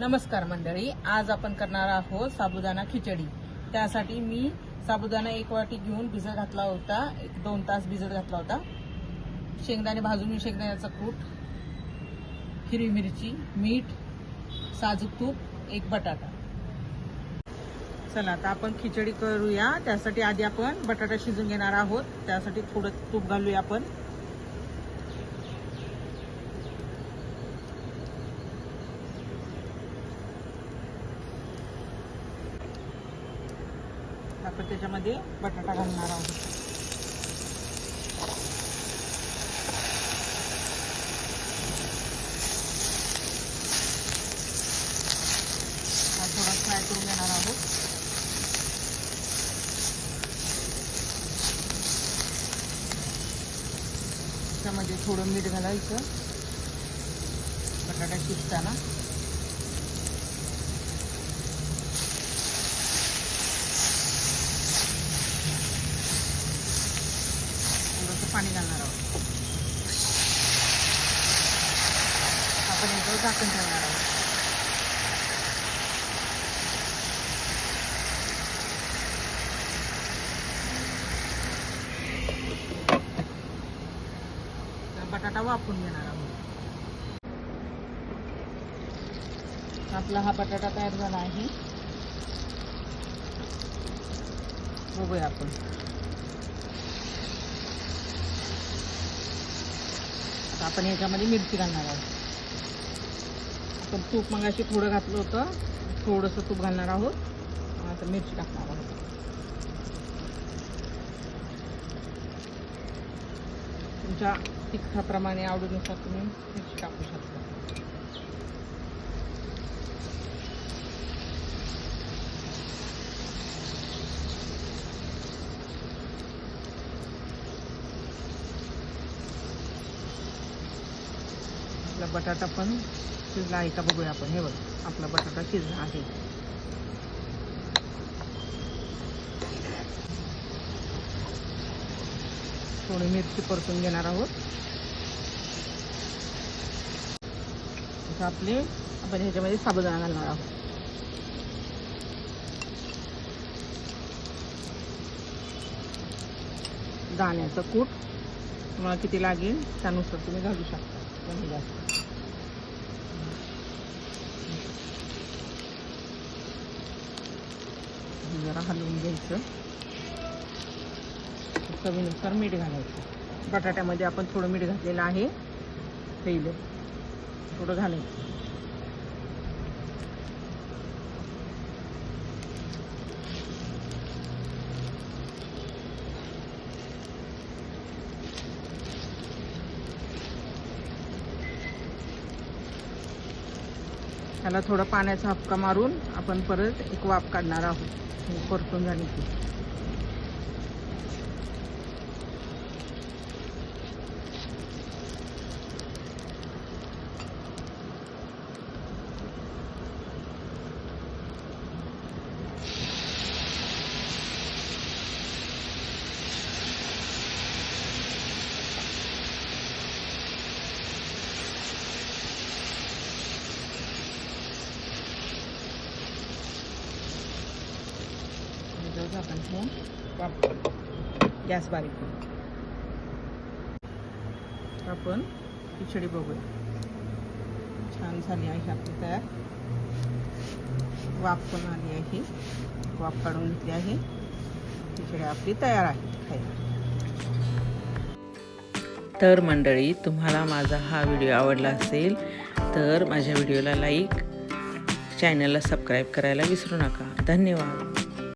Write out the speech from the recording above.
नमस्कार मंडळी आज आपण करणार आहोत साबुदाणा खिचडी. त्यासाठी मी साबुदाणा एक वाटी घेऊन भिजत घातला होता एक दोन तास भिजत घातला होता. शेंगदाणे भाजून शेंगदाण्याचा कूट हिरवी मिरची मीठ साजूक तूप एक बटाटा. चला आता आपण खिचडी करूया. त्यासाठी आधी आपण बटाटा शिजून घेणार आहोत. त्यासाठी थोडं तूप घालूया आपण. आपण त्याच्यामध्ये बटाटा घालणार आहोत. हा थोडा फ्राय करून घेणार आहोत. त्यामध्ये थोडं मीठ घालायचं. बटाटा शिजताना थोडंसं पाणी घालणार आहोत. आपण याच्यावर झाकून ठेवणार आहोत. बटाटा वापरून घेणार आहोत. आपला हा बटाटा तयार झाला आहे. बघूया आपण. आपण याच्यामध्ये मिरची घालणार आहोत. आपण तूप मगाशी थोडं घातलं होतं. थोडंसं तूप घालणार आहोत. आता मिरची टाकणार आहोत. तुमच्या तिखटाप्रमाणे आवडीनुसार तुम्ही मिरची टाकू शकता. आपला बटाटा पण शिजला आहे का बघूया आपण. हे बघ आपला बटाटा शिजला आहे. थोडी मिरची परतून घेणार आहोत. आता आपले आपण ह्याच्यामध्ये साबुदाणा घालणार आहोत. दाण्याचं कूट. तुम्हाला किती लागेल त्यानुसार तुम्ही घालू शकता. कमी जास्त जरा हलवून घ्यायचं. चवीनुसार मीठ घालायचं. बटाट्यामध्ये आपण थोडं मीठ घातलेलं आहे. पहिलं थोडं घालायचं. त्याला थोडं पाण्याचा हपका मारून आपण परत एक वाफ काढणार आहोत. परतून झाली की त्याच्यावर आपण ठेवून वाफ गॅस बारीक. करू आपण खिचडी बघूया. छान झाली आहे आपली तयार. वाफ पण आली आहे वाफ काढून घेतली आहे. खिचडी आपली तयार आहे. खायला. तर मंडळी तुम्हाला माझा हा व्हिडिओ आवडला असेल तर माझ्या व्हिडिओला लाईक चॅनलला सबस्क्राईब करायला विसरू नका. धन्यवाद.